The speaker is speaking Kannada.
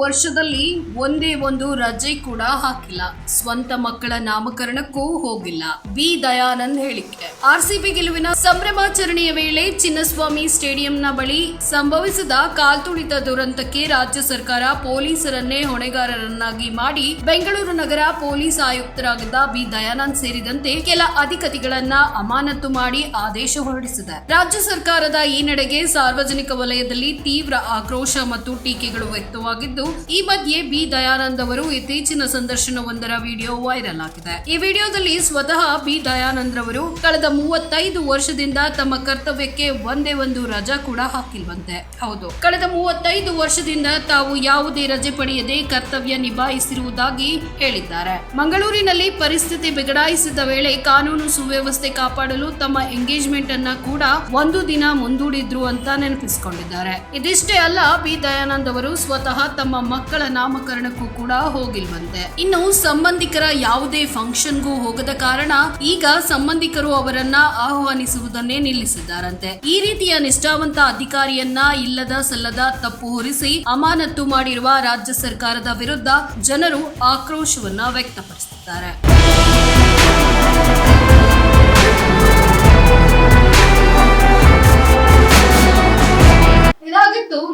ವರ್ಷದಲ್ಲಿ ಒಂದೇ ಒಂದು ರಜೆ ಕೂಡ ಹಾಕಿಲ್ಲ. ಸ್ವಂತ ಮಕ್ಕಳ ನಾಮಕರಣಕ್ಕೂ ಹೋಗಿಲ್ಲ. ಬಿ ದಯಾನಂದ್ ಹೇಳಿಕೆ. ಆರ್ಸಿಬಿ ಗೆಲುವಿನ ಸಂಭ್ರಮಾಚರಣೆಯ ವೇಳೆ ಚಿನ್ನಸ್ವಾಮಿ ಸ್ಟೇಡಿಯಂನ ಬಳಿ ಸಂಭವಿಸಿದ ಕಾಲ್ತುಳಿತ ದುರಂತಕ್ಕೆ ರಾಜ್ಯ ಸರ್ಕಾರ ಪೊಲೀಸರನ್ನೇ ಹೊಣೆಗಾರರನ್ನಾಗಿ ಮಾಡಿ ಬೆಂಗಳೂರು ನಗರ ಪೊಲೀಸ್ ಆಯುಕ್ತರಾಗಿದ್ದ ಬಿ ದಯಾನಂದ್ ಸೇರಿದಂತೆ ಕೆಲ ಅಧಿಕತಿಗಳನ್ನ ಅಮಾನತು ಮಾಡಿ ಆದೇಶ ಹೊರಡಿಸಿದೆ. ರಾಜ್ಯ ಸರ್ಕಾರದ ಈ ನಡೆಗೆ ಸಾರ್ವಜನಿಕ ವಲಯದಲ್ಲಿ ತೀವ್ರ ಆಕ್ರೋಶ ಮತ್ತು ಟೀಕೆಗಳು ವ್ಯಕ್ತವಾಗಿದ್ದು ಈ ಮಧ್ಯೆ ಬಿ ದಯಾನಂದ್ ಅವರು ಇತ್ತೀಚಿನ ಸಂದರ್ಶನವೊಂದರ ವಿಡಿಯೋ ವೈರಲ್ ಆಗಿದೆ. ಈ ವಿಡಿಯೋದಲ್ಲಿ ಸ್ವತಃ ಬಿ ದಯಾನಂದ್ ಅವರು ಕಳೆದ ಮೂವತ್ತೈದು ವರ್ಷದಿಂದ ತಮ್ಮ ಕರ್ತವ್ಯಕ್ಕೆ ಒಂದೇ ಒಂದು ರಜಾ ಕೂಡ ಹಾಕಿಲ್ವಂತೆ. ಹೌದು. ಕಳೆದ ಮೂವತ್ತೈದು ವರ್ಷದಿಂದ ತಾವು ಯಾವುದೇ ರಜೆ ಪಡೆಯದೆ ಕರ್ತವ್ಯ ನಿಭಾಯಿಸಿರುವುದಾಗಿ ಹೇಳಿದ್ದಾರೆ. ಮಂಗಳೂರಿನಲ್ಲಿ ಪರಿಸ್ಥಿತಿ ಬಿಗಡಾಯಿಸಿದ ವೇಳೆ ಕಾನೂನು ಸುವ್ಯವಸ್ಥೆ ಕಾಪಾಡಲು ತಮ್ಮ ಎಂಗೇಜ್ಮೆಂಟ್ ಅನ್ನ ಕೂಡ ಒಂದು ದಿನ ಮುಂದೂಡಿದ್ರು ಅಂತ ನೆನಪಿಸಿಕೊಂಡಿದ್ದಾರೆ. ಇದಿಷ್ಟೇ ಅಲ್ಲ, ಬಿ ದಯಾನಂದ್ ಅವರು ಸ್ವತಃ ತಮ್ಮ ಮಕ್ಕಳ ನಾಮಕರಣಕ್ಕೂ ಕೂಡ ಹೋಗಿಲ್ವಂತೆ. ಇನ್ನು ಸಂಬಂಧಿಕರ ಯಾವುದೇ ಫಂಕ್ಷನ್ಗೂ ಹೋಗದ ಕಾರಣ ಈಗ ಸಂಬಂಧಿಕರು ಅವರನ್ನ ಆಹ್ವಾನಿಸುವುದನ್ನೇ ನಿಲ್ಲಿಸಿದ್ದಾರಂತೆ. ಈ ರೀತಿಯ ನಿಷ್ಠಾವಂತ ಅಧಿಕಾರಿಯನ್ನ ಇಲ್ಲದ ಸಲ್ಲದ ತಪ್ಪು ಹೊರಿಸಿ ಅಮಾನತು ಮಾಡಿರುವ ರಾಜ್ಯ ಸರ್ಕಾರದ ವಿರುದ್ಧ ಜನರು ಆಕ್ರೋಶವನ್ನ ವ್ಯಕ್ತಪಡಿಸುತ್ತಿದ್ದಾರೆ